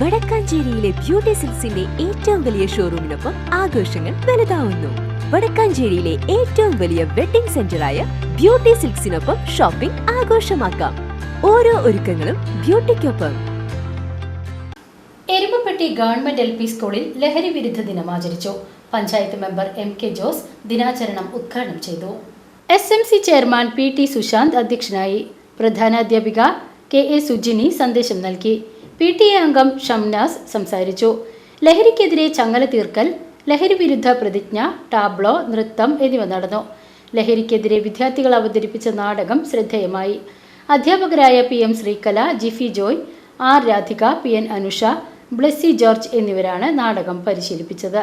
വടക്കാഞ്ചേരിയിലെ beauty സിൽസിന്റെ ഏറ്റവും വലിയ ഷോറൂമിനൊപ്പം ആഘോഷങ്ങൾ വലുതാവുന്നു. വടക്കാഞ്ചേരിയിലെ ഏറ്റവും വലിയ വെഡിംഗ് സെന്ററായ ബ്യൂട്ടി സിൽക്സിനൊപ്പം ഷോപ്പിംഗ് ആഘോഷമാക്കാം. ഓരോ ഒരുക്കങ്ങളും ബ്യൂട്ടിക്കൊപ്പം. എരുമപ്പെട്ടി ഗവൺമെന്റ് എൽ പി സ്കൂളിൽ ലഹരി വിരുദ്ധ ദിനം ആചരിച്ചു. Panchayat member M K Jose ദിനാചരണം ഉദ്ഘാടനം ചെയ്തു. S M C chairman P T Sushanth അധ്യക്ഷനായി പ്രധാനാധ്യാപിക കെ എ സുജിനി സന്ദേശം നൽകി. പി ടി എ അംഗം ഷംനാസ് സംസാരിച്ചു. ലഹരിക്കെതിരെ ചങ്ങല തീർക്കൽ ലഹരി വിരുദ്ധ പ്രതിജ്ഞ ടാബ്ലോ നൃത്തം എന്നിവ നടന്നു. ലഹരിക്കെതിരെ വിദ്യാർത്ഥികൾ അവതരിപ്പിച്ച നാടകം ശ്രദ്ധേയമായി. അധ്യാപകരായ P M Sreekala Jiffy Joy R Radhika P N Anusha Blessy George എന്നിവരാണ് നാടകം പരിശീലിപ്പിച്ചത്.